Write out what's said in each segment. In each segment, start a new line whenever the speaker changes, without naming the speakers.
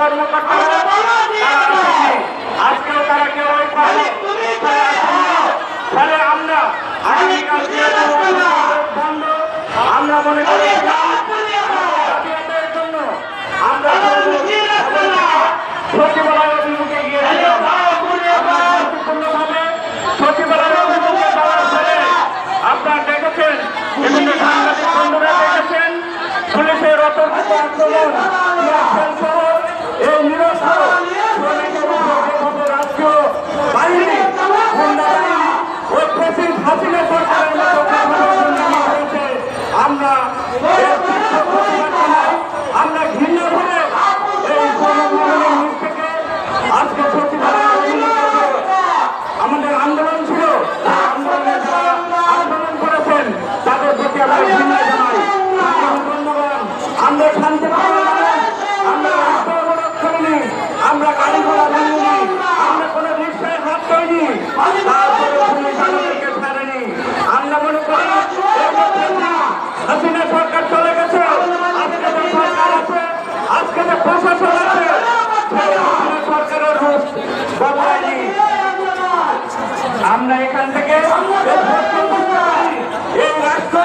কর্মকর্তারা আজকেও তারা কেউ। ফলে আমরা আমরা মনে করি আমরা সচিবালয় পুলিশের অতর্কিত টিয়ারশেল এই নিরস্ত্র শ্রমিক এবং লোকসভার রাষ্ট্রীয় বাহিনী গুন্ডা বাহিনী ও প্রেসিডেন্ট হাসিনা সরকারের মতো ঘটনা হয়েছে আমরা এর তীব্র প্রতিবাদ জানাই। আমরা ঘৃণা করে এই গণভবনের নিচ থেকে আজকে সচিবালয় অভিমুখে আমাদের আন্দোলন ছিল এই আন্দোলনে যারা আন্দোলন করেছেন তাদের প্রতি আমরা ঘৃণা জানাই সংগ্রামী বন্ধুগণ, আমরা শান্তিপূর্ণ মানুষ আমরা রাস্তা অবরোধ করিনি আমরা গাড়ি ঘোড়া ভাঙিনি আমরা কোনো রিক্সায় হাত করিনি আমরা মনে সরকার চলে গেছে সরকারের আমরা এখান থেকে এই রাষ্ট্র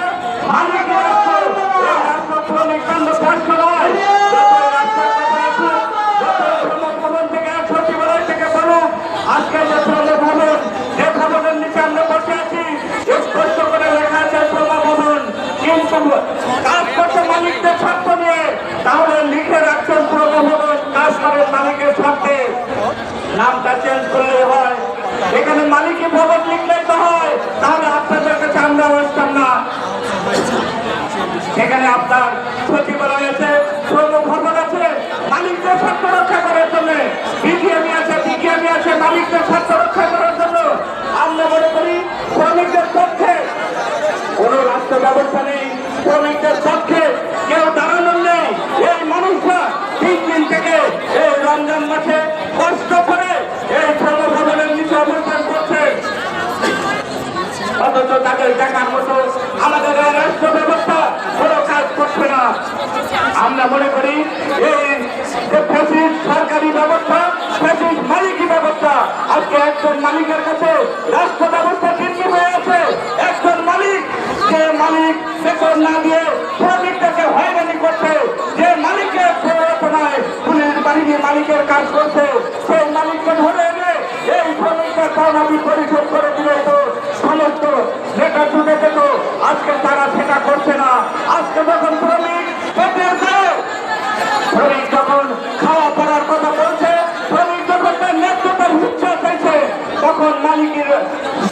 শ্রমিক কাণ্ড রাষ্ট্র নয় যত এই রাষ্ট্রের কথা আসুক, যত এই শ্রম ভবন থেকে সচিবালয় থেকে বলুক আজকে যে শ্রম ভবন যে ভবনের নিচে আমরা বসে আছি স্পষ্ট করে লেখা আছে শ্রম ভবন কিন্তু কাজ করছে মালিকদের স্বার্থ নিয়ে তাহলে লিখে রাখছেন শ্রম ভবন কাজ করে মালিকের স্বার্থে নামটা চেঞ্জ করলে হয় এখানে মালিকি ভবন লিখলে তো হয় তাহলে আপনাদের কাছে আমরা আসতাম না এখানে আপনার সচিবালয় আছে শ্রম ভবন আছে, মালিকদের স্বার্থ রক্ষা করার জন্য। বিডিএমই আছে বিডিএমই আছে, মালিকদের স্বার্থ রক্ষা করার জন্য। আমরা মনে করি শ্রমিকদের পক্ষে কোনো রাষ্ট্র ব্যবস্থা নেই, শ্রমিকদের পক্ষে কেউ দাঁড়ানোর নেই। এই মানুষরা তিন দিন থেকে এই রমজান মাসে কষ্ট করে এই শ্রমভবনের নিচে অবস্থান করছে। অথচ তাদের দেখার মতো আমাদের এই রাষ্ট্র ব্যবস্থা কোনো কাজ করছে না আমরা মনে করি এই যে ফেসিস সরকারি ব্যবস্থা ফেসিস মালিকি ব্যবস্থা। আজকে একজন মালিকের কাছে রাষ্ট্র ব্যবস্থা কেন্দ্রীয় হয়ে আছে একজন মালিক, যে মালিক বেতন না দিয়ে শ্রমিকটাকে হয়রানি করছে, যে মালিকের প্ররোচনায় পুলিশ বাহিনী মালিকের কাজ করছে, সেই মালিককে ধরে এনে এই শ্রমিকদের পাওনাদি পরিশোধ করে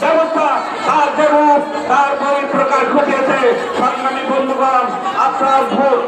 ব্যবস্থা তার যে রূপ তার বই প্রকাশ ঘটিয়েছে। সংগ্রামী বন্ধুগণ আপনার ভোট